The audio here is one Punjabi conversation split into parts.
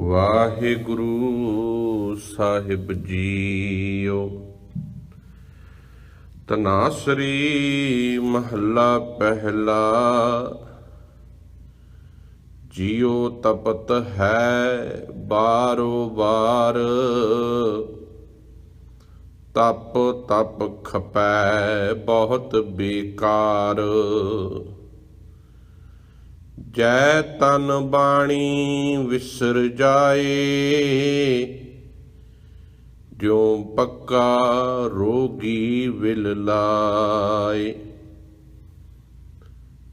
ਵਾਹਿਗੁਰੂ ਸਾਹਿਬ ਜੀਓ। ਤਨਾਸਰੀ ਮਹੱਲਾ ਪਹਿਲਾ, ਜਿਉ ਤਪਤ ਹੈ ਬਾਰੋ ਬਾਰ ਤਪ ਤਪ ਖਪੈ ਬਹੁਤ ਬੇਕਾਰ। ਜੈ ਤਨ ਬਾਣੀ ਵਿਸਰ ਜਾਏ ਜੋ ਪੱਕਾ ਰੋਗੀ ਵਿਲ ਲਾਏ।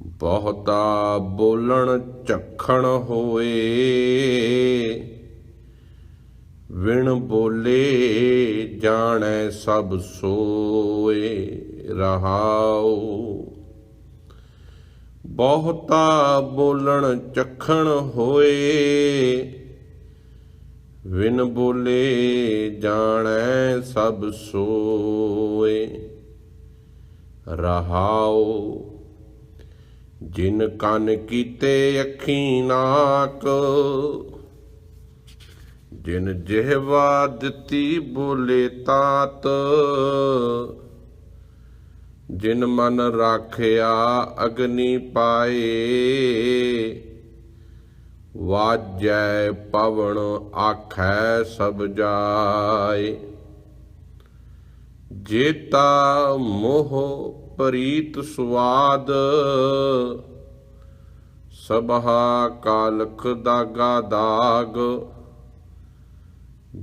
ਬਹੁਤਾ ਬੋਲਣ ਝਖਣ ਹੋਏ ਵਿਣ ਬੋਲੇ ਜਾਣੈ ਸਭ ਸੋਏ, ਰਹਾਉ ਬਹੁਤਾ ਬੋਲਣ ਚਖਣ ਹੋਏ। ਵਿਨ ਬੋਲੇ ਜਾਣੈ ਸਭ ਸੋਏ। ਰਹਾਉ ਜਿਨ ਕੰਨ ਕੀਤੇ ਅੱਖੀ ਨਾਕ, ਜਿਨ ਜਿਹਵਾ ਦਿੱਤੀ ਬੋਲੇ ਤਾਤ ਜਿਨ ਮਨ ਰਾਖਿਆ ਅਗਨੀ ਪਾਏ, ਵਾਜੈ ਪਵਨ ਆਖੈ ਸਭ ਜਾਏ। ਜੇਤਾ ਮੋਹ ਪ੍ਰੀਤ ਸੁਆਦ ਸਭਾ ਕਾਲਖ ਦਾਗਾ ਦਾਗ।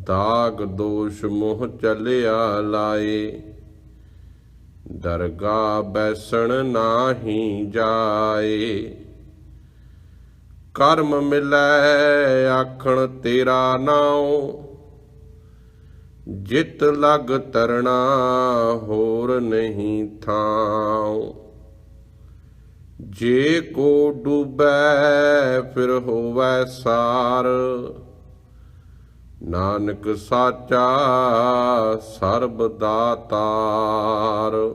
ਦਾਗ ਦੋਸ਼ ਮੋਹ ਚਲਿਆ ਲਾਏ। ਦਰਗਾ ਬੈਸਣ ਨਾਹੀ ਜਾਏ। ਕਰਮ ਮਿਲੈ, ਆਖਣ ਤੇਰਾ ਨਾਉ। ਜਿਤ ਲਗ ਤਰਣਾ, ਹੋਰ ਨਹੀਂ ਥਾਉ। ਜੇ ਕੋ ਡੂਬੈ, ਫਿਰ ਹੋਵੈ ਸਾਰ। ਨਾਨਕ ਸਾਚਾ, ਸਰਬ ਦਾਤਾਰ।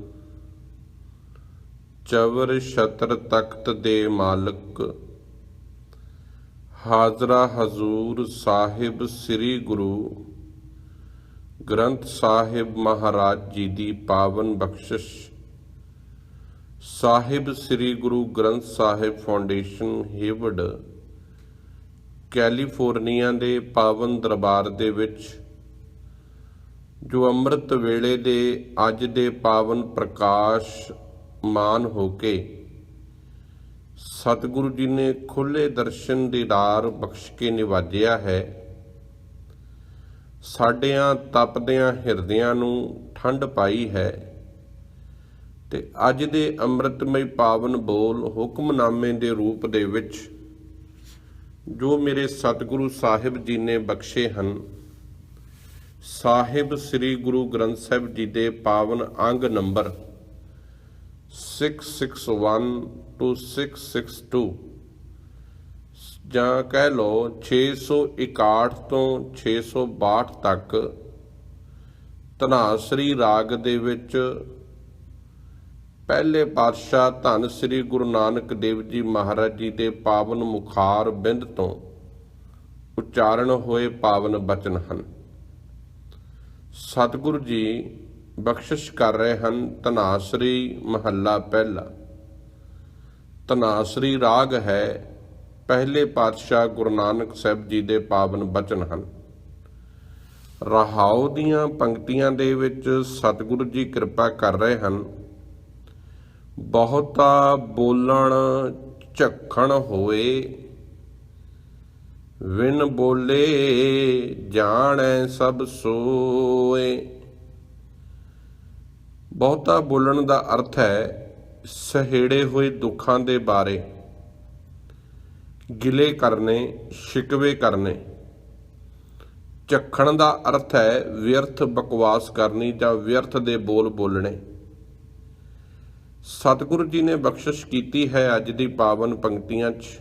ਚਵਰ ਛਤਰ ਤਖਤ ਦੇ ਮਾਲਕ। ਹਾਜ਼ਰਾ ਹਜ਼ੂਰ ਸਾਹਿਬ ਸ੍ਰੀ ਗੁਰੂ। ਗ੍ਰੰਥ ਸਾਹਿਬ ਮਹਾਰਾਜ ਜੀ ਦੀ ਪਾਵਨ ਬਖਸ਼ਿਸ਼। ਸਾਹਿਬ ਸ੍ਰੀ ਗੁਰੂ ਗ੍ਰੰਥ ਸਾਹਿਬ ਫਾਊਂਡੇਸ਼ਨ ਹੇਵਡ ਕੈਲੀਫੋਰਨੀਆ ਦੇ ਪਾਵਨ ਦਰਬਾਰ ਦੇ ਵਿੱਚ, ਜੋ ਅੰਮ੍ਰਿਤ ਵੇਲੇ ਦੇ ਅੱਜ ਦੇ ਪਾਵਨ ਪ੍ਰਕਾਸ਼ ਮਾਨ ਹੋ ਕੇ ਸਤਿਗੁਰੂ ਜੀ ਨੇ ਖੁੱਲੇ ਦਰਸ਼ਨ ਦੀਦਾਰ ਬਖਸ਼ ਕੇ ਨਿਵਾਜਿਆ ਹੈ। ਸਾਡਿਆਂ ਤਪਦਿਆਂ ਹਿਰਦਿਆਂ ਨੂੰ ਠੰਡ ਪਾਈ ਹੈ ਤੇ ਅੱਜ ਦੇ ਅੰਮ੍ਰਿਤਮਈ ਪਾਵਨ ਬੋਲ ਹੁਕਮਨਾਮੇ ਦੇ ਰੂਪ ਦੇ ਵਿੱਚ ਜੋ ਮੇਰੇ ਸਤਿਗੁਰੂ ਸਾਹਿਬ ਜੀ ਨੇ ਬਖਸ਼ੇ ਹਨ, ਸਾਹਿਬ ਸ੍ਰੀ ਗੁਰੂ ਗ੍ਰੰਥ ਸਾਹਿਬ ਜੀ ਦੇ ਪਾਵਨ ਅੰਗ ਨੰਬਰ 661 to 662 ਜਾਂ ਕਹਿ ਲਓ 661 ਤੋਂ 662 ਤੱਕ ਧਨਾਸਰੀ ਰਾਗ ਦੇ ਵਿੱਚ ਪਹਿਲੇ ਪਾਤਸ਼ਾਹ ਧੰਨ ਸ੍ਰੀ ਗੁਰੂ ਨਾਨਕ ਦੇਵ ਜੀ ਮਹਾਰਾਜ ਜੀ ਦੇ ਪਾਵਨ ਮੁਖਾਰ ਬਿੰਦ ਤੋਂ ਉਚਾਰਨ ਹੋਏ ਪਾਵਨ ਬਚਨ ਹਨ। ਸਤਿਗੁਰੂ ਜੀ ਬਖਸ਼ਿਸ਼ ਕਰ ਰਹੇ ਹਨ ਤਨਾਸਰੀ ਮਹੱਲਾ ਪਹਿਲਾ। ਤਨਾਸਰੀ ਰਾਗ ਹੈ, ਪਹਿਲੇ ਪਾਤਸ਼ਾਹ ਗੁਰੂ ਨਾਨਕ ਸਾਹਿਬ ਜੀ ਦੇ ਪਾਵਨ ਬਚਨ ਹਨ। ਰਹਾਉ ਦੀਆਂ ਪੰਕਤੀਆਂ ਦੇ ਵਿੱਚ ਸਤਿਗੁਰੂ ਜੀ ਕਿਰਪਾ ਕਰ ਰਹੇ ਹਨ। ਬਹੁਤਾ ਬੋਲਣ ਝੱਖਣ ਹੋਏ ਵਿਨ ਬੋਲੇ ਜਾਣੈ ਸਭ ਸੋਏ। ਬਹੁਤਾ ਬੋਲਣ ਦਾ ਅਰਥ ਹੈ ਸਹੇੜੇ ਹੋਏ ਦੁੱਖਾਂ ਦੇ ਬਾਰੇ। ਗਿਲੇ ਕਰਨੇ, ਸ਼ਿਕਵੇ ਕਰਨੇ। ਚੱਖਣ ਦਾ ਅਰਥ ਹੈ ਵਿਅਰਥ ਬਕਵਾਸ ਕਰਨੀ ਜਾਂ ਵਿਅਰਥ ਦੇ ਬੋਲ ਬੋਲਣੇ। ਸਤਿਗੁਰੂ ਜੀ ਨੇ ਬਖਸ਼ਿਸ਼ ਕੀਤੀ ਹੈ ਅੱਜ ਦੀ ਪਾਵਨ ਪੰਕਤੀਆਂ 'ਚ।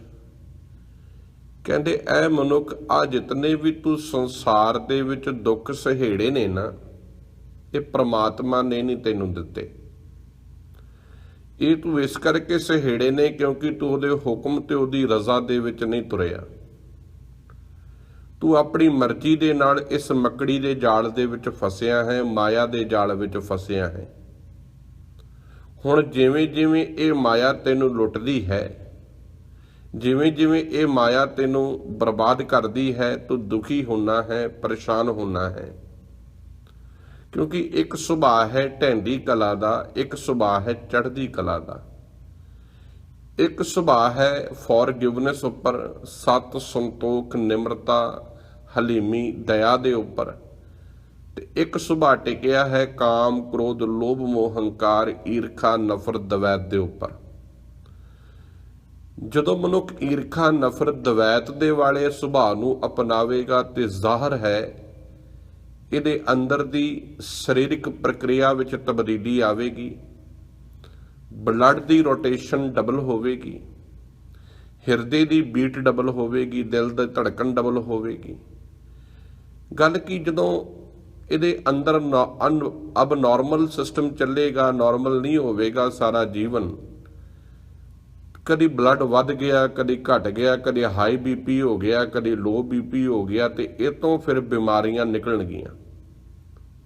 ਕਹਿੰਦੇ, ਐ ਮਨੁੱਖ, ਆ ਜਿਤਨੇ ਵੀ ਤੂੰ ਸੰਸਾਰ ਦੇ ਵਿੱਚ ਦੁੱਖ ਸਹੇੜੇ ਨੇ ਨਾ ਇਹ ਪ੍ਰਮਾਤਮਾ ਨੇ ਨਹੀਂ ਤੈਨੂੰ ਦਿੱਤੇ। ਇਹ ਤੂੰ ਇਸ ਕਰਕੇ ਸਹੇੜੇ ਨੇ ਕਿਉਂਕਿ ਤੂੰ ਉਹਦੇ ਹੁਕਮ ਤੇ ਉਹਦੀ ਰਜ਼ਾ ਦੇ ਵਿੱਚ ਨਹੀਂ ਤੁਰਿਆ। ਤੂੰ ਆਪਣੀ ਮਰਜ਼ੀ ਦੇ ਨਾਲ ਇਸ ਮੱਕੜੀ ਦੇ ਜਾਲ ਦੇ ਵਿੱਚ ਫਸਿਆ ਹੈ, ਮਾਇਆ ਦੇ ਜਾਲ ਵਿੱਚ ਫਸਿਆ ਹੈ। ਹੁਣ ਜਿਵੇਂ ਜਿਵੇਂ ਇਹ ਮਾਇਆ ਤੈਨੂੰ ਲੁੱਟਦੀ ਹੈ, ਜਿਵੇਂ ਜਿਵੇਂ ਇਹ ਮਾਇਆ ਤੈਨੂੰ ਬਰਬਾਦ ਕਰਦੀ ਹੈ, ਤੂੰ ਦੁਖੀ ਹੋਣਾ ਹੈ, ਪਰੇਸ਼ਾਨ ਹੋਣਾ ਹੈ। ਕਿਉਂਕਿ ਇੱਕ ਸੁਭਾਅ ਹੈ ਢੈਂਦੀ ਕਲਾ ਦਾ, ਇੱਕ ਸੁਭਾਅ ਹੈ ਚੜ੍ਹਦੀ ਕਲਾ ਦਾ। ਇੱਕ ਸੁਭਾਅ ਹੈ ਫੋਰਗਿਵਨੈਸ ਉੱਪਰ, ਸਤ ਸੰਤੋਖ, ਨਿਮਰਤਾ, ਹਲੀਮੀ, ਦਇਆ ਦੇ ਉੱਪਰ। ਤੇ ਇੱਕ ਸੁਭਾਅ ਟਿਕਿਆ ਹੈ ਕਾਮ, ਕ੍ਰੋਧ, ਲੋਭ, ਮੋਹ, ਹੰਕਾਰ, ਈਰਖਾ, ਨਫ਼ਰਤ, ਦਵੈਤ ਦੇ ਉੱਪਰ। ਜਦੋਂ ਮਨੁੱਖ ਈਰਖਾ, ਨਫ਼ਰਤ, ਦਵੈਤ ਦੇ ਵਾਲੇ ਸੁਭਾਅ ਨੂੰ ਅਪਣਾਵੇਗਾ ਤੇ ਜ਼ਾਹਰ ਹੈ ਇਹਦੇ ਅੰਦਰ ਦੀ ਸਰੀਰਕ ਪ੍ਰਕਿਰਿਆ ਵਿੱਚ ਤਬਦੀਲੀ ਆਵੇਗੀ ਬਲੱਡ ਦੀ ਰੋਟੇਸ਼ਨ ਡਬਲ ਹੋਵੇਗੀ, ਹਿਰਦੇ ਦੀ ਬੀਟ ਡਬਲ ਹੋਵੇਗੀ, ਦਿਲ ਦੀ ਧੜਕਣ ਡਬਲ ਹੋਵੇਗੀ। ਗੱਲ ਕੀ ਜਦੋਂ ਇਹਦੇ ਅੰਦਰ ਅਬ ਨਾਰਮਲ ਸਿਸਟਮ ਚੱਲੇਗਾ ਨਾਰਮਲ ਨਹੀਂ ਹੋਵੇਗਾ ਸਾਰਾ ਜੀਵਨ, ਕਦੀ ਬਲੱਡ ਵੱਧ ਗਿਆ, ਕਦੀ ਘਟ ਗਿਆ, ਕਦੀ ਹਾਈ ਬੀਪੀ ਹੋ ਗਿਆ, ਕਦੀ ਲੋ ਬੀਪੀ ਹੋ ਗਿਆ ਤੇ ਇਹ ਤੋਂ ਫਿਰ ਬਿਮਾਰੀਆਂ ਨਿਕਲਣਗੀਆਂ।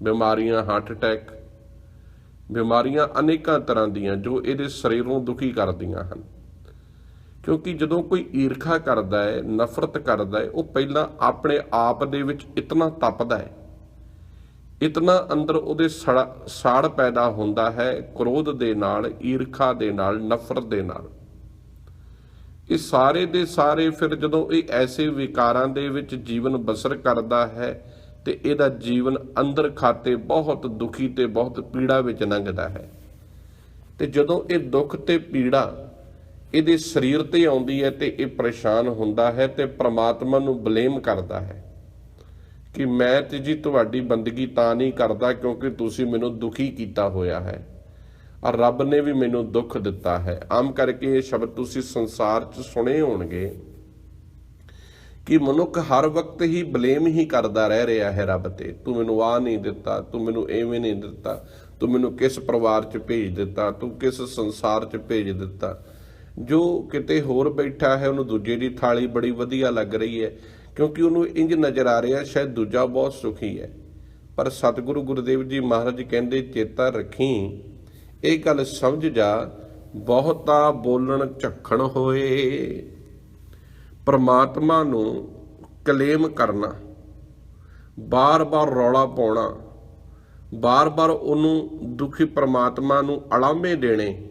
ਬਿਮਾਰੀਆਂ ਹਾਰਟ ਅਟੈਕ ਬਿਮਾਰੀਆਂ ਅਨੇਕਾਂ ਤਰ੍ਹਾਂ ਦੀਆਂ ਜੋ ਇਹਦੇ ਸਰੀਰ ਨੂੰ ਦੁਖੀ ਕਰਦੀਆਂ ਹਨ। ਕਿਉਂਕਿ ਜਦੋਂ ਕੋਈ ਈਰਖਾ ਕਰਦਾ ਹੈ, ਨਫ਼ਰਤ ਕਰਦਾ ਹੈ, ਉਹ ਪਹਿਲਾਂ ਆਪਣੇ ਆਪ ਦੇ ਵਿੱਚ ਇਤਨਾ ਤਪਦਾ ਹੈ, ਇਤਨਾ ਅੰਦਰ ਉਹਦੇ ਸਾੜ ਪੈਦਾ ਹੁੰਦਾ ਹੈ ਕ੍ਰੋਧ ਦੇ ਨਾਲ, ਈਰਖਾ ਦੇ ਨਾਲ, ਨਫ਼ਰਤ ਦੇ ਨਾਲ। ਇਹ ਸਾਰੇ ਦੇ ਸਾਰੇ ਫਿਰ ਜਦੋਂ ਇਹ ਐਸੇ ਵਿਕਾਰਾਂ ਦੇ ਵਿੱਚ ਜੀਵਨ ਬਸਰ ਕਰਦਾ ਹੈ ਤੇ ਇਹਦਾ ਜੀਵਨ ਅੰਦਰ ਖਾਤੇ ਬਹੁਤ ਦੁਖੀ ਤੇ ਬਹੁਤ ਪੀੜਾ ਵਿੱਚ ਲੰਘਦਾ ਹੈ। ਤੇ ਜਦੋਂ ਇਹ ਦੁੱਖ ਤੇ ਪੀੜਾ ਇਹਦੇ ਸਰੀਰ ਤੇ ਆਉਂਦੀ ਹੈ ਤੇ ਇਹ ਪਰੇਸ਼ਾਨ ਹੁੰਦਾ ਹੈ ਤੇ ਪ੍ਰਮਾਤਮਾ ਨੂੰ ਬਲੇਮ ਕਰਦਾ ਹੈ ਕਿ ਮੈਂ ਤੇ ਜੀ ਤੁਹਾਡੀ ਬੰਦਗੀ ਤਾਂ ਨਹੀਂ ਕਰਦਾ ਕਿਉਂਕਿ ਤੁਸੀਂ ਮੈਨੂੰ ਦੁਖੀ ਕੀਤਾ ਹੋਇਆ ਹੈ ਔਰ ਰੱਬ ਨੇ ਵੀ ਮੈਨੂੰ ਦੁੱਖ ਦਿੱਤਾ ਹੈ। ਆਮ ਕਰਕੇ ਇਹ ਸ਼ਬਦ ਤੁਸੀਂ ਸੰਸਾਰ 'ਚ ਸੁਣੇ ਹੋਣਗੇ। ਕਿ ਮਨੁੱਖ ਹਰ ਵਕਤ ਹੀ ਬਲੇਮ ਹੀ ਕਰਦਾ ਰਹਿ ਰਿਹਾ ਹੈ ਰੱਬ ਤੇ। ਤੂੰ ਮੈਨੂੰ ਆ ਨਹੀਂ ਦਿੱਤਾ, ਤੂੰ ਮੈਨੂੰ ਐਵੇਂ ਨਹੀਂ ਦਿੱਤਾ। ਤੂੰ ਮੈਨੂੰ ਕਿਸ ਪਰਿਵਾਰ 'ਚ ਭੇਜ ਦਿੱਤਾ, ਤੂੰ ਕਿਸ ਸੰਸਾਰ 'ਚ ਭੇਜ ਦਿੱਤਾ। ਜੋ ਕਿਤੇ ਹੋਰ ਬੈਠਾ ਹੈ, ਉਹਨੂੰ ਦੂਜੇ ਦੀ ਥਾਲੀ ਬੜੀ ਵਧੀਆ ਲੱਗ ਰਹੀ ਹੈ, ਕਿਉਂਕਿ ਉਹਨੂੰ ਇੰਜ ਨਜ਼ਰ ਆ ਰਿਹਾ, ਸ਼ਾਇਦ ਦੂਜਾ ਬਹੁਤ ਸੁਖੀ ਹੈ। ਪਰ ਸਤਿਗੁਰੂ ਗੁਰਦੇਵ ਜੀ ਮਹਾਰਾਜ ਕਹਿੰਦੇ, ਚੇਤਾ ਰੱਖੀ, ਇਹ ਗੱਲ ਸਮਝ ਜਾ, ਬਹੁਤਾ ਬੋਲਣ ਝੱਖਣ ਹੋਏ। ਪਰਮਾਤਮਾ ਨੂੰ ਕਲੇਮ ਕਰਨਾ, ਬਾਰ-ਬਾਰ ਰੌਲਾ ਪਾਉਣਾ, ਬਾਰ-ਬਾਰ ਉਹਨੂੰ ਦੁਖੀ ਪਰਮਾਤਮਾ ਨੂੰ ਅਲਾਮੇ ਦੇਣੇ,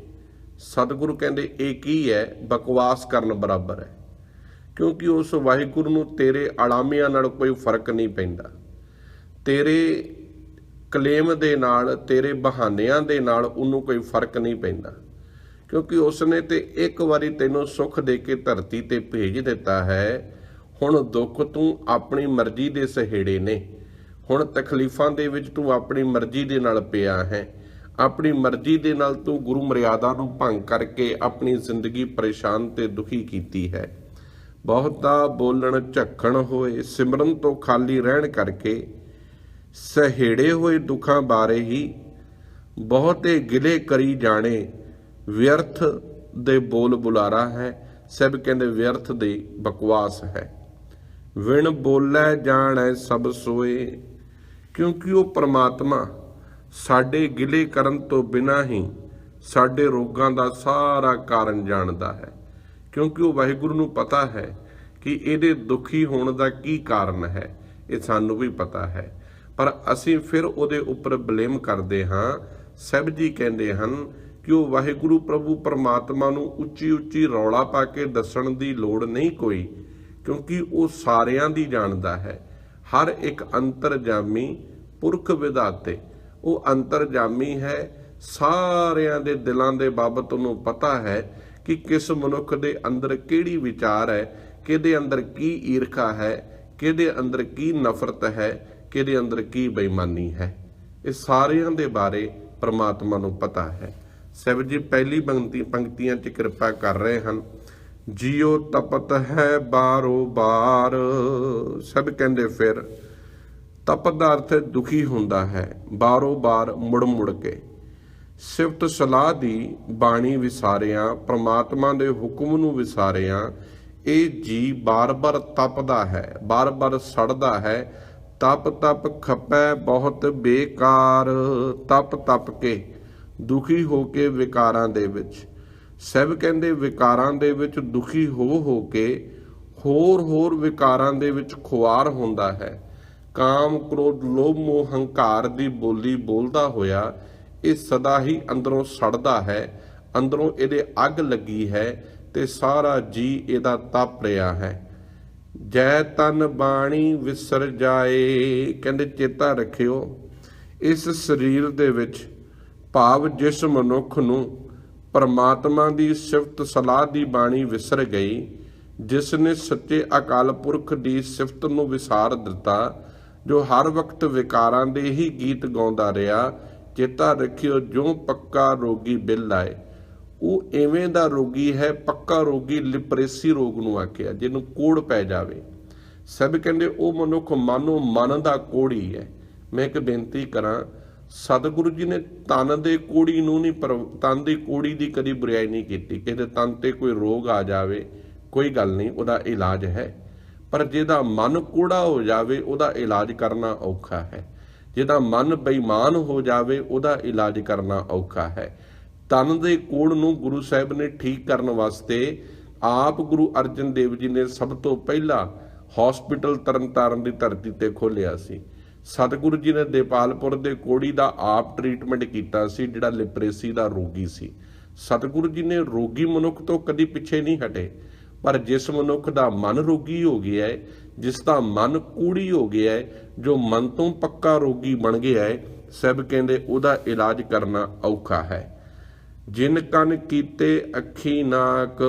ਸਤਿਗੁਰੂ ਕਹਿੰਦੇ ਇਹ ਕੀ ਹੈ? ਬਕਵਾਸ ਕਰਨ ਬਰਾਬਰ ਹੈ। ਕਿਉਂਕਿ ਉਸ ਵਾਹਿਗੁਰੂ ਨੂੰ ਤੇਰੇ ਅਲਾਮਿਆਂ ਨਾਲ ਕੋਈ ਫ਼ਰਕ ਨਹੀਂ ਪੈਂਦਾ। ਤੇਰੇ ਕਲੇਮ ਦੇ ਨਾਲ, ਤੇਰੇ ਬਹਾਨਿਆਂ ਦੇ ਨਾਲ ਉਹਨੂੰ ਕੋਈ ਫ਼ਰਕ ਨਹੀਂ ਪੈਂਦਾ। ਕਿਉਂਕਿ ਉਸਨੇ ਤੇ ਇੱਕ ਵਾਰੀ ਤੈਨੂੰ ਸੁੱਖ ਦੇ ਕੇ ਧਰਤੀ ਤੇ ਭੇਜ ਦਿੱਤਾ ਹੈ। ਹੁਣ ਦੁੱਖ ਤੂੰ ਆਪਣੀ ਮਰਜ਼ੀ ਦੇ ਸਹੇੜੇ ਨੇ। ਹੁਣ ਤਕਲੀਫਾਂ ਦੇ ਵਿੱਚ ਤੂੰ ਆਪਣੀ ਮਰਜ਼ੀ ਦੇ ਨਾਲ ਪਿਆ ਹੈ। ਆਪਣੀ ਮਰਜ਼ੀ ਦੇ ਨਾਲ ਤੂੰ ਗੁਰੂ ਮਰਿਆਦਾ ਨੂੰ ਭੰਗ ਕਰਕੇ ਆਪਣੀ ਜ਼ਿੰਦਗੀ ਪਰੇਸ਼ਾਨ ਤੇ ਦੁਖੀ ਕੀਤੀ ਹੈ। ਬਹੁਤਾ ਬੋਲਣ ਝੱਖਣ ਹੋਏ, ਸਿਮਰਨ ਤੋਂ ਖਾਲੀ ਰਹਿਣ ਕਰਕੇ ਸਹੇੜੇ ਹੋਏ ਦੁੱਖਾਂ ਬਾਰੇ ਹੀ ਬਹੁਤੇ ਗਿਲੇ ਕਰੀ ਜਾਣੇ। ਵਿਅਰਥ ਦੇ ਬੋਲ ਬੁਲਾਰਾ ਹੈ, ਸਭ ਕਹਿੰਦੇ ਵਿਅਰਥ ਦੀ ਬਕਵਾਸ ਹੈ। ਵਿਣ ਬੋਲੇ ਜਾਣੈ ਸਭ ਸੋਏ, ਕਿਉਂਕਿ ਉਹ ਪ੍ਰਮਾਤਮਾ ਸਾਡੇ ਗਿਲੇ ਕਰਨ ਤੋਂ ਬਿਨਾ ਹੀ ਸਾਡੇ ਰੋਗਾਂ ਦਾ ਸਾਰਾ ਕਾਰਨ ਜਾਣਦਾ ਹੈ। ਕਿਉਂਕਿ ਉਹ ਵਾਹਿਗੁਰੂ ਨੂੰ ਪਤਾ ਹੈ ਕਿ ਇਹਦੇ ਦੁਖੀ ਹੋਣ ਦਾ ਕੀ ਕਾਰਨ ਹੈ, ਇਹ ਸਾਨੂੰ ਵੀ ਪਤਾ ਹੈ। ਪਰ ਅਸੀਂ ਫਿਰ ਉਹਦੇ ਉੱਪਰ ਬਲੇਮ ਕਰਦੇ ਹਾਂ। ਸਭ ਜੀ ਕਹਿੰਦੇ ਹਨ ਕਿ ਉਹ ਵਾਹਿਗੁਰੂ ਪ੍ਰਭੂ ਪਰਮਾਤਮਾ ਨੂੰ ਉੱਚੀ ਉੱਚੀ ਰੌਲਾ ਪਾ ਕੇ ਦੱਸਣ ਦੀ ਲੋੜ ਨਹੀਂ ਕੋਈ? ਕਿਉਂਕਿ ਉਹ ਸਾਰਿਆਂ ਦੀ ਜਾਣਦਾ ਹੈ। ਹਰ ਇੱਕ ਅੰਤਰਜਾਮੀ ਪੁਰਖ ਵਿਦਾਤੇ ਉਹ ਅੰਤਰਜਾਮੀ ਹੈ। ਸਾਰਿਆਂ ਦੇ ਦਿਲਾਂ ਦੇ ਬਾਬਤ ਉਹਨੂੰ ਪਤਾ ਹੈ ਕਿ ਕਿਸ ਮਨੁੱਖ ਦੇ ਅੰਦਰ ਕਿਹੜੀ ਵਿਚਾਰ ਹੈ, ਕਿਹਦੇ ਅੰਦਰ ਕੀ ਈਰਖਾ ਹੈ, ਕਿਹਦੇ ਅੰਦਰ ਕੀ ਨਫ਼ਰਤ ਹੈ, ਕਿਹਦੇ ਅੰਦਰ ਕੀ ਬੇਈਮਾਨੀ ਹੈ। ਇਹ ਸਾਰਿਆਂ ਦੇ ਬਾਰੇ ਪਰਮਾਤਮਾ ਨੂੰ ਪਤਾ ਹੈ। ਸਹਿਬ ਜੀ, ਪਹਿਲੀ ਪੰਕਤੀ ਪੰਕਤੀਆਂ 'ਚ ਕਿਰਪਾ ਕਰ ਰਹੇ ਹਨ। ਜਿਉ ਤਪਤ ਹੈ ਬਾਰੋ ਬਾਰ। ਸਭ ਕਹਿੰਦੇ ਫਿਰ, ਤਪਤ ਦਾ ਅਰਥ ਦੁਖੀ ਹੁੰਦਾ ਹੈ, ਬਾਰੋ ਬਾਰ ਮੁੜ ਮੁੜ ਕੇ। ਸਿਫਤ ਸਲਾਹ ਦੀ ਬਾਣੀ ਵਿਸਾਰਿਆਂ, ਪ੍ਰਮਾਤਮਾ ਦੇ ਹੁਕਮ ਨੂੰ ਵਿਸਾਰਿਆਂ, ਇਹ ਜੀ ਬਾਰ-ਬਾਰ ਤਪਦਾ ਹੈ ਬਾਰ-ਬਾਰ ਸੜਦਾ ਹੈ। ਤਪ ਤਪ ਖਪੈ ਬਹੁਤ ਬੇਕਾਰ, ਤਪ ਤਪ ਕੇ। ਦੁਖੀ ਹੋ ਕੇ ਵਿਕਾਰਾਂ ਦੇ ਵਿੱਚ। ਸਭ ਕਹਿੰਦੇ, ਵਿਕਾਰਾਂ ਦੇ ਵਿੱਚ ਦੁਖੀ ਹੋ ਹੋ ਕੇ ਹੋਰ ਹੋਰ ਵਿਕਾਰਾਂ ਦੇ ਵਿੱਚ ਖੁਆਰ ਹੁੰਦਾ ਹੈ। ਕਾਮ, ਕ੍ਰੋਧ, ਲੋਭ, ਮੋਹ, ਹੰਕਾਰ ਦੀ ਬੋਲੀ ਬੋਲਦਾ ਹੋਇਆ ਇਹ ਸਦਾ ਹੀ ਅੰਦਰੋਂ ਸੜਦਾ ਹੈ। ਅੰਦਰੋਂ ਇਹਦੇ ਅੱਗ ਲੱਗੀ ਹੈ ਤੇ ਸਾਰਾ ਜੀ ਇਹਦਾ ਤਪ ਰਿਹਾ ਹੈ। ਜੈ ਤਨ ਬਾਣੀ ਵਿਸਰ ਜਾਏ, ਕਹਿੰਦੇ ਚੇਤਾ ਰੱਖਿਓ, ਇਸ ਸਰੀਰ ਦੇ ਵਿੱਚ ਭਾਵ ਜਿਸ ਮਨੁੱਖ ਨੂੰ ਪਰਮਾਤਮਾ ਦੀ ਸਿਫਤ ਸਲਾਹ ਦੀ ਬਾਣੀ ਵਿਸਰ ਗਈ, ਜਿਸ ਨੇ ਸੱਚੇ ਅਕਾਲ ਪੁਰਖ ਦੀ ਸਿਫਤ ਨੂੰ ਵਿਸਾਰ ਦਿੱਤਾ, ਜੋ ਹਰ ਵਕਤ ਵਿਕਾਰਾਂ ਦੇ ਹੀ ਗੀਤ ਗਾਉਂਦਾ ਰਿਹਾ, ਚੇਤਾ ਰੱਖਿਓ ਜੋ ਪੱਕਾ ਰੋਗੀ ਬਿੱਲ ਆਏ। ਉਹ ਐਵੇਂ ਦਾ ਰੋਗੀ ਹੈ, ਪੱਕਾ ਰੋਗੀ ਲਿਪਰੇਸੀ ਰੋਗ ਨੂੰ ਆਖਿਆ, ਜਿਹਨੂੰ ਕੋੜ ਪੈ ਜਾਵੇ। ਸਭ ਕਹਿੰਦੇ, ਉਹ ਮਨੁੱਖ ਮਾਨੋ ਮਨ ਦਾ ਕੋੜੀ ਹੈ। ਮੈਂ ਇੱਕ ਬੇਨਤੀ ਕਰਾਂ ਸਤਿਗੁਰੂ ਜੀ ਨੇ ਤਨ ਦੇ ਕੋੜੀ ਨੂੰ ਨਹੀਂ, ਪਰ ਤਨ ਦੀ ਕੋੜੀ ਦੀ ਕਦੀ ਬੁਰਾਈ ਨਹੀਂ ਕੀਤੀ। ਕਿਸੇ ਤਨ ਤੇ ਕੋਈ ਰੋਗ ਆ ਜਾਵੇ, ਕੋਈ ਗੱਲ ਨਹੀਂ, ਉਹਦਾ ਇਲਾਜ ਹੈ। ਪਰ ਜਿਹਦਾ ਮਨ ਕੂੜਾ ਹੋ ਜਾਵੇ, ਉਹਦਾ ਇਲਾਜ ਕਰਨਾ ਔਖਾ ਹੈ। ਜਿਹਦਾ ਮਨ ਬੇਈਮਾਨ ਹੋ ਜਾਵੇ, ਉਹਦਾ ਇਲਾਜ ਕਰਨਾ ਔਖਾ ਹੈ। ਤਨ ਦੇ ਕੋੜ ਨੂੰ ਗੁਰੂ ਸਾਹਿਬ ਨੇ ਠੀਕ ਕਰਨ ਵਾਸਤੇ ਆਪ ਗੁਰੂ ਅਰਜਨ ਦੇਵ ਜੀ ਨੇ ਸਭ ਤੋਂ ਪਹਿਲਾਂ ਹਸਪੀਟਲ ਤਰਨਤਾਰਨ ਦੀ ਧਰਤੀ ਤੇ ਖੋਲਿਆ ਸੀ। ਸਤਿਗੁਰੂ ਜੀ ਨੇ ਦੇਪਾਲਪੁਰ ਦੇ ਕੋੜੀ ਦਾ ਆਪ ਟ੍ਰੀਟਮੈਂਟ ਕੀਤਾ ਸੀ, ਜਿਹੜਾ ਲਿਪਰੇਸੀ ਦਾ ਰੋਗੀ ਸੀ। ਸਤਿਗੁਰੂ ਜੀ ਨੇ ਰੋਗੀ ਮਨੁੱਖ ਤੋਂ ਕਦੀ ਪਿੱਛੇ ਨਹੀਂ ਹਟੇ, ਪਰ ਜਿਸ ਮਨੁੱਖ ਦਾ ਮਨ ਰੋਗੀ ਹੋ ਗਿਆ ਹੈ, ਜਿਸ ਦਾ ਮਨ ਕੂੜੀ ਹੋ ਗਿਆ ਹੈ, ਜੋ ਮਨ ਤੋਂ ਪੱਕਾ ਰੋਗੀ ਬਣ ਗਿਆ ਹੈ, ਸਭ ਕਹਿੰਦੇ ਉਹਦਾ ਇਲਾਜ ਕਰਨਾ ਔਖਾ ਹੈ। ਜਿਨ ਕਨ ਕੀਤੇ ਅੱਖੀ ਨਾਕ,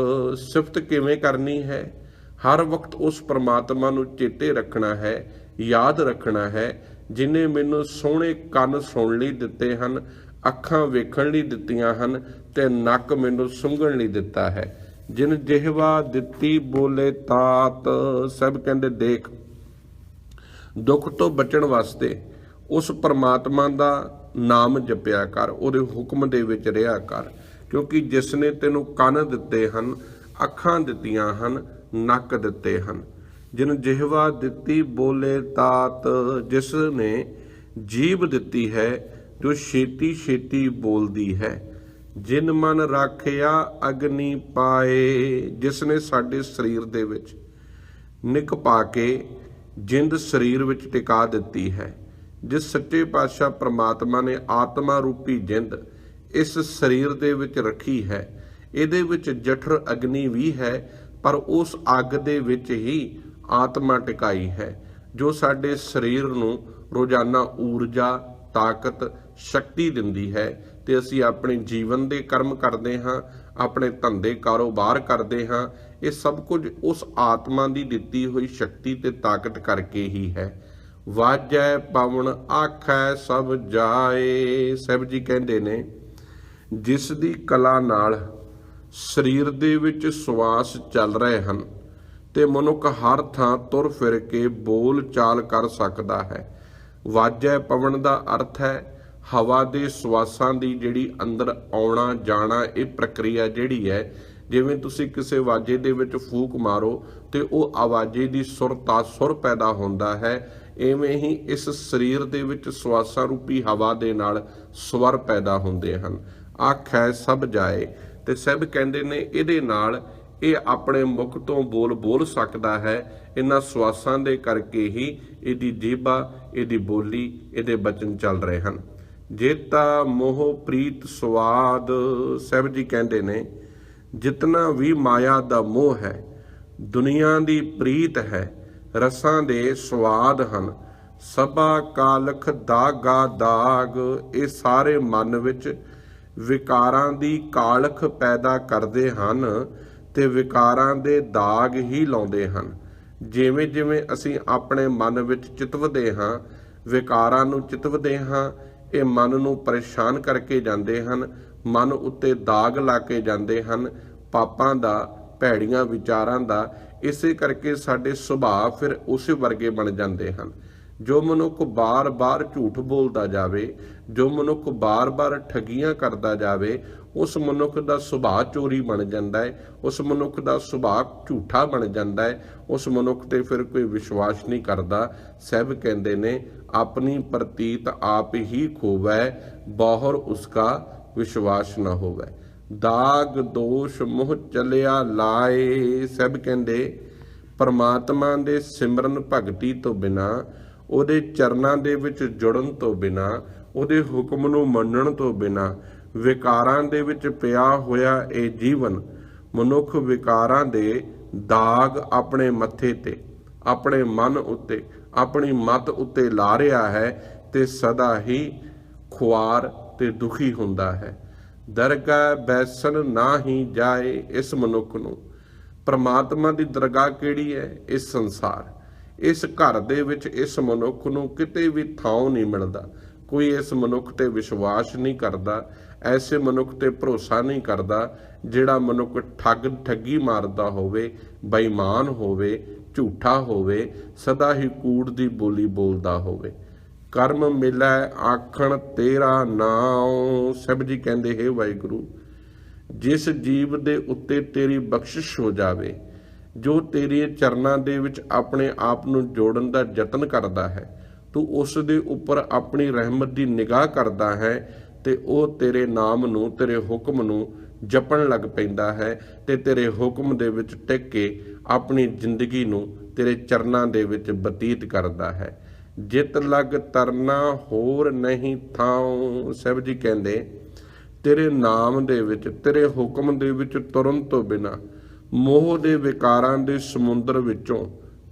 ਸਿਫਤ ਕਿਵੇਂ ਕਰਨੀ ਹੈ? ਹਰ ਵਕਤ ਉਸ ਪ੍ਰਮਾਤਮਾ ਨੂੰ ਚੇਤੇ ਰੱਖਣਾ ਹੈ ਯਾਦ ਰੱਖਣਾ ਹੈ, ਜਿਨੇ ਮੈਨੂੰ ਸੋਹਣੇ ਕੰਨ ਸੁਣ ਲਈ ਦਿੱਤੇ ਹਨ, ਅੱਖਾਂ ਵੇਖਣ ਲਈ ਦਿੱਤੀਆਂ ਹਨ ਤੇ ਨੱਕ ਮੈਨੂੰ ਸੁੰਘਣ ਲਈ ਦਿੱਤਾ ਹੈ। ਜਿਨ ਜਿਹਵਾ ਦਿੱਤੀ ਬੋਲੇ ਤਾਤ, ਸਭ ਕਹਿੰਦੇ ਦੇਖ। ਦੁੱਖ ਤੋਂ ਬਚਣ ਵਾਸਤੇ ਉਸ ਪਰਮਾਤਮਾ ਦਾ ਨਾਮ ਜਪਿਆ ਕਰ, ਉਹਦੇ ਹੁਕਮ ਦੇ ਵਿੱਚ ਰਿਹਾ ਕਰ। ਕਿਉਂਕਿ ਜਿਸ ਨੇ ਤੈਨੂੰ ਕੰਨ ਦਿੱਤੇ ਹਨ, ਅੱਖਾਂ ਦਿੱਤੀਆਂ ਹਨ, ਨੱਕ ਦਿੱਤੇ ਹਨ। ਜਿਨ ਜਿਹਵਾ ਦਿੱਤੀ ਬੋਲੇ ਤਾਤ, ਜਿਸ ਨੇ ਜੀਬ ਦਿੱਤੀ ਹੈ, ਜੋ ਛੇਤੀ ਛੇਤੀ ਬੋਲਦੀ ਹੈ। ਜਿਨ ਮਨ ਰਾਖਿਆ ਅਗਨੀ ਪਾਏ, ਜਿਸ ਨੇ ਸਾਡੇ ਸਰੀਰ ਦੇ ਵਿੱਚ ਨਿਕ ਪਾ ਕੇ ਜਿੰਦ ਸਰੀਰ ਵਿੱਚ ਟਿਕਾ ਦਿੱਤੀ ਹੈ। ਜਿਸ ਸੱਚੇ ਪਾਤਸ਼ਾਹ ਪ੍ਰਮਾਤਮਾ ਨੇ ਆਤਮਾ ਰੂਪੀ ਜਿੰਦ ਇਸ ਸਰੀਰ ਦੇ ਵਿੱਚ ਰੱਖੀ ਹੈ। ਇਹਦੇ ਵਿੱਚ ਜਠਰ ਅਗਨੀ ਵੀ ਹੈ, ਪਰ ਉਸ ਅੱਗ ਦੇ ਵਿੱਚ ਹੀ ਆਤਮਾ ਟਿਕਾਈ ਹੈ, ਜੋ ਸਾਡੇ ਸਰੀਰ ਨੂੰ ਰੋਜ਼ਾਨਾ ਊਰਜਾ, ਤਾਕਤ, ਸ਼ਕਤੀ ਦਿੰਦੀ ਹੈ ਤੇ ਅਸੀਂ ਆਪਣੇ ਜੀਵਨ ਦੇ ਕਰਮ ਕਰਦੇ ਹਾਂ, ਆਪਣੇ ਧੰਦੇ ਕਾਰੋਬਾਰ ਕਰਦੇ ਹਾਂ, ਇਹ ਸਭ ਕੁਝ ਉਸ ਆਤਮਾ ਦੀ ਦਿੱਤੀ ਹੋਈ ਸ਼ਕਤੀ ਤੇ ਤਾਕਤ ਕਰਕੇ ਹੀ ਹੈ। ਵਾਜੈ ਪਵਨ ਆਖੈ ਸਭ ਜਾਏ। ਸਭ ਜੀ ਕਹਿੰਦੇ ਨੇ, ਜਿਸ ਦੀ ਕਲਾ ਨਾਲ ਸਰੀਰ ਦੇ ਵਿੱਚ ਸਵਾਸ ਚੱਲ ਰਹੇ ਹਨ ਤੇ ਮਨੁੱਖ ਹਰ ਥਾਂ ਤੁਰ ਫਿਰ ਕੇ ਬੋਲ ਚਾਲ ਕਰ ਸਕਦਾ ਹੈ। ਵਾਜੈ ਪਵਨ ਦਾ ਅਰਥ ਹੈ, ਹਵਾ ਦੇ ਸਵਾਸਾਂ ਦੀ ਜਿਹੜੀ ਅੰਦਰ ਆਉਣਾ ਜਾਣਾ ਇਹ ਪ੍ਰਕਿਰਿਆ ਜਿਹੜੀ ਹੈ, ਜਿਵੇਂ ਤੁਸੀਂ ਕਿਸੇ ਵਾਜੇ ਦੇ ਵਿੱਚ ਫੂਕ ਮਾਰੋ ਤੇ ਉਹ ਆਵਾਜ਼ੇ ਦੀ ਸੁਰ ਤਾਸੁਰ ਪੈਦਾ ਹੁੰਦਾ ਹੈ, ਐਵੇਂ ਹੀ ਇਸ ਸਰੀਰ ਦੇ ਵਿੱਚ ਸਵਾਸਾਂ ਰੂਪੀ ਹਵਾ ਦੇ ਨਾਲ ਸਵਰ ਪੈਦਾ ਹੁੰਦੇ ਹਨ। ਆਖੈ ਸਭ ਜਾਏ ਤੇ ਸਭ ਕਹਿੰਦੇ ਨੇ ਇਹਦੇ ਨਾਲ ਇਹ ਆਪਣੇ ਮੁਖ ਤੋਂ ਬੋਲ ਬੋਲ ਸਕਦਾ ਹੈ। ਇਹਨਾਂ ਸਵਾਸਾਂ ਦੇ ਕਰਕੇ ਹੀ ਇਹਦੀ ਜੀਬਾ, ਇਹਦੀ ਬੋਲੀ, ਇਹਦੇ ਬਚਨ ਚੱਲ ਰਹੇ ਹਨ। ਜੇਤਾ ਮੋਹ ਪ੍ਰੀਤ ਸਵਾਦ ਸਭ ਜੀ ਕਹਿੰਦੇ ਨੇ, ਜਿਤਨਾ ਵੀ ਮਾਇਆ ਦਾ ਮੋਹ ਹੈ, ਦੁਨੀਆ ਦੀ ਪ੍ਰੀਤ ਹੈ, ਰਸਾਂ ਦੇ ਸਵਾਦ ਹਨ। ਸਭਾ ਕਾਲਖ ਦਾਗਾ ਦਾਗ, ਇਹ ਸਾਰੇ ਮਨ ਵਿੱਚ ਵਿਕਾਰਾਂ ਦੀ ਕਾਲਖ ਪੈਦਾ ਕਰਦੇ ਹਨ। ਤੇ ਵਿਕਾਰਾਂ ਦੇ ਦਾਗ ਹੀ ਲਾਉਂਦੇ ਹਨ। ਜਿਵੇਂ ਜਿਵੇਂ ਅਸੀਂ ਆਪਣੇ ਮਨ ਵਿੱਚ ਚਿਤਵਦੇ ਹਾਂ, ਵਿਕਾਰਾਂ ਨੂੰ ਚਿਤਵਦੇ ਹਾਂ, ਇਹ ਮਨ ਨੂੰ ਪਰੇਸ਼ਾਨ ਕਰਕੇ ਜਾਂਦੇ ਹਨ, ਮਨ ਉੱਤੇ ਦਾਗ ਲਾ ਕੇ ਜਾਂਦੇ ਹਨ, ਪਾਪਾਂ ਦਾ, ਭੈੜੀਆਂ ਵਿਚਾਰਾਂ ਦਾ, ਇਸੇ ਕਰਕੇ ਸਾਡੇ ਸੁਭਾਅ ਫਿਰ ਉਸੇ ਵਰਗੇ ਬਣ ਜਾਂਦੇ ਹਨ। ਜੋ ਮਨੁੱਖ ਬਾਰ-ਬਾਰ ਝੂਠ ਬੋਲਦਾ ਜਾਵੇ ਜੋ ਮਨੁੱਖ ਬਾਰ-ਬਾਰ ਠੱਗੀਆਂ ਕਰਦਾ ਜਾਵੇ, ਉਸ ਮਨੁੱਖ ਦਾ ਸੁਭਾਅ ਚੋਰੀ ਬਣ ਜਾਂਦਾ ਹੈ, ਉਸ ਮਨੁੱਖ ਦਾ ਸੁਭਾਅ ਝੂਠਾ ਬਣ ਜਾਂਦਾ ਹੈ, ਉਸ ਮਨੁੱਖ ਤੇ ਫਿਰ ਕੋਈ ਵਿਸ਼ਵਾਸ ਨਹੀਂ ਕਰਦਾ। ਸਭ ਕਹਿੰਦੇ ਨੇ, ਆਪਣੀ ਪ੍ਰਤੀਤ ਆਪ ਹੀ ਖੋਵੈ, ਬਹੁਰ ਉਸਕਾ ਵਿਸ਼ਵਾਸ ਨਾ ਹੋਵੇ। ਦਾਗ ਦੋਸ਼ ਮੋਹ ਚਲਿਆ ਲਾਏ ਸਭ ਕਹਿੰਦੇ, ਪਰਮਾਤਮਾ ਦੇ ਸਿਮਰਨ ਭਗਤੀ ਤੋਂ ਬਿਨਾ, ਉਹਦੇ ਚਰਨਾਂ ਦੇ ਵਿੱਚ ਜੁੜਨ ਤੋਂ ਬਿਨਾ ਉਹਦੇ ਹੁਕਮ ਨੂੰ ਮੰਨਣ ਤੋਂ ਬਿਨਾ ਵਿਕਾਰਾਂ ਦੇ ਵਿੱਚ ਪਿਆ ਹੋਇਆ ਇਹ ਜੀਵਨ ਮਨੁੱਖ ਵਿਕਾਰਾਂ ਦੇ ਦਾਗ ਆਪਣੇ ਮੱਥੇ ਤੇ, ਆਪਣੇ ਮਨ ਉੱਤੇ, ਆਪਣੀ ਮਤ ਉੱਤੇ ਲਾ ਰਿਹਾ ਹੈ ਤੇ ਸਦਾ ਹੀ ਖੁਆਰ ਤੇ ਦੁਖੀ ਹੁੰਦਾ ਹੈ। ਦਰਗਾਹ ਬੈਸਨ ਨਾ ਹੀ ਜਾਏ ਇਸ ਮਨੁੱਖ ਨੂੰ। ਪ੍ਰਮਾਤਮਾ ਦੀ ਦਰਗਾਹ ਕਿਹੜੀ ਹੈ? ਇਸ ਸੰਸਾਰ। ਇਸ ਘਰ ਦੇ ਵਿੱਚ ਇਸ ਮਨੁੱਖ ਨੂੰ ਕਿਤੇ ਵੀ ਥਾਂ ਨਹੀਂ ਮਿਲਦਾ। ਕੋਈ ਇਸ ਮਨੁੱਖ ਤੇ ਵਿਸ਼ਵਾਸ ਨਹੀਂ ਕਰਦਾ, ਐਸੇ ਮਨੁੱਖ ਤੇ ਭਰੋਸਾ ਨਹੀਂ ਕਰਦਾ, ਜਿਹੜਾ ਮਨੁੱਖ ਠੱਗ, ਠੱਗੀ ਮਾਰਦਾ ਹੋਵੇ, ਬੇਈਮਾਨ ਹੋਵੇ, ਝੂਠਾ ਹੋਵੇ, ਸਦਾ ਹੀ ਕੂੜ ਦੀ ਬੋਲੀ ਬੋਲਦਾ ਹੋਵੇ। ਕਰਮ ਮਿਲੈ ਆਖਣ, ਤੇਰਾ ਨਾਮ ਸਭ ਜੀ ਕਹਿੰਦੇ, ਹੈ ਵਾਹਿਗੁਰੂ, ਜਿਸ ਜੀਵ ਦੇ ਉੱਤੇ ਤੇਰੀ ਬਖਸ਼ਿਸ਼ ਹੋ ਜਾਵੇ, ਜੋ ਤੇਰੇ ਚਰਨਾਂ ਦੇ ਵਿੱਚ ਆਪਣੇ ਆਪ ਨੂੰ ਜੋੜਨ ਦਾ ਯਤਨ ਕਰਦਾ ਹੈ ਤੂੰ ਉਸ ਦੇ ਉੱਪਰ ਆਪਣੀ ਰਹਿਮਤ ਦੀ ਨਿਗਾਹ ਕਰਦਾ ਹੈ ਤੇ ਉਹ ਤੇਰੇ ਨਾਮ ਨੂੰ, ਤੇਰੇ ਹੁਕਮ ਨੂੰ ਜਪਣ ਲੱਗ ਪੈਂਦਾ ਹੈ ਤੇ ਤੇਰੇ ਹੁਕਮ ਦੇ ਵਿੱਚ ਟਿਕ ਕੇ ਆਪਣੀ ਜ਼ਿੰਦਗੀ ਨੂੰ ਤੇਰੇ ਚਰਨਾਂ ਦੇ ਵਿੱਚ ਬਤੀਤ ਕਰਦਾ ਹੈ। ਜਿਤ ਲਗ ਤਰਨਾ ਹੋਰ ਨਹੀਂ ਥਾਉ। ਸਭ ਜੀ ਕਹਿੰਦੇ, ਤੇਰੇ ਨਾਮ ਦੇ ਵਿੱਚ, ਤੇਰੇ ਹੁਕਮ ਦੇ ਵਿੱਚ ਤੁਰਨ ਤੋਂ ਬਿਨਾ ਮੋਹ ਦੇ ਵਿਕਾਰਾਂ ਦੇ ਸਮੁੰਦਰ ਵਿੱਚੋਂ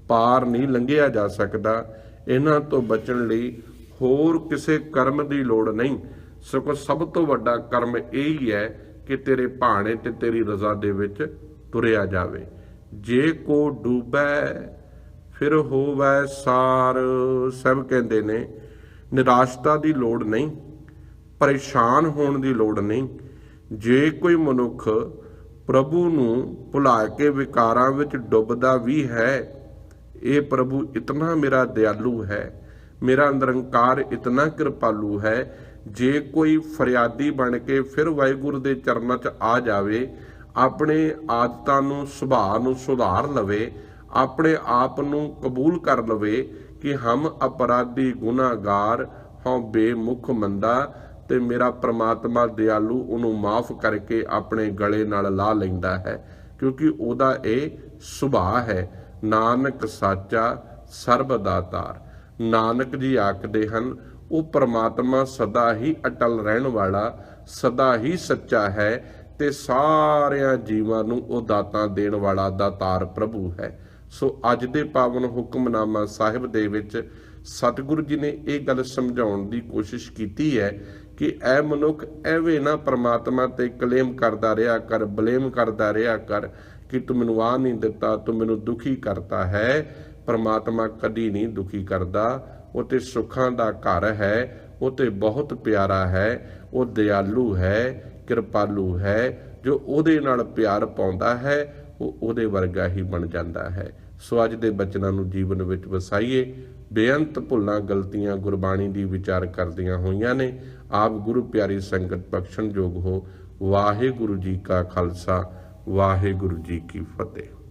ਪਾਰ ਨਹੀਂ ਲੰਘਿਆ ਜਾ ਸਕਦਾ। ਇਹਨਾਂ ਤੋਂ ਬਚਣ ਲਈ ਹੋਰ ਕਿਸੇ ਕਰਮ ਦੀ ਲੋੜ ਨਹੀਂ। ਸਗੋਂ ਸਭ ਤੋਂ ਵੱਡਾ ਕਰਮ ਇਹ ਹੀ ਹੈ ਕਿ ਤੇਰੇ ਭਾਣੇ ਤੇ ਤੇਰੀ ਰਜ਼ਾ ਦੇ ਵਿੱਚ ਤੁਰਿਆ ਜਾਵੇ। ਜੇ ਕੋ ਡੂਬੈ, ਫਿਰ ਹੋਵੈ ਸਾਰ। ਸਭ ਕਹਿੰਦੇ ਨੇ, ਨਿਰਾਸ਼ਤਾ ਦੀ ਲੋੜ ਨਹੀਂ, ਪਰੇਸ਼ਾਨ ਹੋਣ ਦੀ ਲੋੜ ਨਹੀਂ। ਜੇ ਕੋਈ ਮਨੁੱਖ ਪ੍ਰਭੂ ਨੂੰ ਭੁਲਾ ਕੇ ਵਿਕਾਰਾਂ ਵਿੱਚ ਡੁੱਬਦਾ ਵੀ ਹੈ ਇਹ ਪ੍ਰਭੂ ਇਤਨਾ ਮੇਰਾ ਦਿਆਲੂ ਹੈ, ਮੇਰਾ ਨਿਰੰਕਾਰ ਇਤਨਾ ਕਿਰਪਾਲੂ ਹੈ, ਜੇ ਕੋਈ ਫਰਿਆਦੀ ਬਣ ਕੇ ਫਿਰ ਵਾਹਿਗੁਰੂ ਦੇ ਚਰਨਾਂ 'ਚ ਆ ਜਾਵੇ, ਆਪਣੇ ਆਦਤਾਂ ਨੂੰ, ਸੁਭਾਅ ਨੂੰ ਸੁਧਾਰ ਲਵੇ, ਆਪਣੇ ਆਪ ਨੂੰ ਕਬੂਲ ਕਰ ਲਵੇ ਕਿ ਹਮ ਅਪਰਾਧੀ ਗੁਨਾਹਗਾਰ ਹਾਂ ਬੇਮੁਖ ਮੰਦਾ ਤੇ ਮੇਰਾ ਪ੍ਰਮਾਤਮਾ ਦਿਆਲੂ ਉਹਨੂੰ ਮਾਫ ਕਰਕੇ ਆਪਣੇ ਗਲੇ ਨਾਲ ਲਾ ਲੈਂਦਾ ਹੈ, ਕਿਉਂਕਿ ਉਹਦਾ ਇਹ ਸੁਭਾਅ ਹੈ। ਨਾਨਕ ਸਾਚਾ ਸਰਬ ਦਾਤਾਰ। ਨਾਨਕ ਜੀ ਆਖਦੇ ਹਨ, ਉਹ ਪ੍ਰਮਾਤਮਾ ਸਦਾ ਹੀ ਅਟਲ ਰਹਿਣ ਵਾਲਾ, ਸਦਾ ਹੀ ਸੱਚਾ ਹੈ ਤੇ ਸਾਰਿਆਂ ਜੀਵਾਂ ਨੂੰ ਉਹ ਦਾਤਾਂ ਦੇਣ ਵਾਲਾ ਦਾਤਾਰ ਪ੍ਰਭੂ ਹੈ। ਸੋ ਅੱਜ ਦੇ ਪਾਵਨ ਹੁਕਮਨਾਮਾ ਸਾਹਿਬ ਦੇ ਵਿੱਚ ਸਤਿਗੁਰੂ ਜੀ ਨੇ ਇਹ ਗੱਲ ਸਮਝਾਉਣ ਦੀ ਕੋਸ਼ਿਸ਼ ਕੀਤੀ ਹੈ ਕਿ ਐ ਮਨੁੱਖ ਐਵੇਂ ਨਾ ਪ੍ਰਮਾਤਮਾ ਤੇ ਕਲੇਮ ਕਰਦਾ ਰਿਹਾ ਕਰ, ਬਲੇਮ ਕਰਦਾ ਰਿਹਾ ਕਰ ਕਿ ਤੂੰ ਮੈਨੂੰ ਆ ਨਹੀਂ ਦਿੱਤਾ, ਤੂੰ ਮੈਨੂੰ ਦੁਖੀ ਕਰਤਾ ਹੈ। ਪਰਮਾਤਮਾ ਕਦੀ ਨਹੀਂ ਦੁਖੀ ਕਰਦਾ। ਉਹ ਤੇ ਸੁੱਖਾਂ ਦਾ ਘਰ ਹੈ, ਉਹ ਤੇ ਬਹੁਤ ਪਿਆਰਾ ਹੈ, ਉਹ ਦਿਆਲੂ ਹੈ, ਕਿਰਪਾਲੂ ਹੈ। ਜੋ ਉਹਦੇ ਨਾਲ ਪਿਆਰ ਪਾਉਂਦਾ ਹੈ, ਉਹ ਉਹਦੇ ਵਰਗਾ ਹੀ ਬਣ ਜਾਂਦਾ ਹੈ। ਸੋ ਅੱਜ ਦੇ ਬਚਨਾਂ ਨੂੰ ਜੀਵਨ ਵਿੱਚ ਵਸਾਈਏ। ਬੇਅੰਤ ਭੁੱਲਾਂ, ਗਲਤੀਆਂ, ਗੁਰਬਾਣੀ ਦੀ ਵਿਚਾਰ ਕਰਦੀਆਂ ਹੋਈਆਂ ਨੇ। ਆਪ ਗੁਰੂ ਪਿਆਰੀ ਸੰਗਤ ਬਖਸ਼ਣ ਯੋਗ ਹੋ। ਵਾਹਿਗੁਰੂ ਜੀ ਕਾ ਖਾਲਸਾ। ਵਾਹਿਗੁਰੂ ਜੀ ਕੀ ਫਤਿਹ।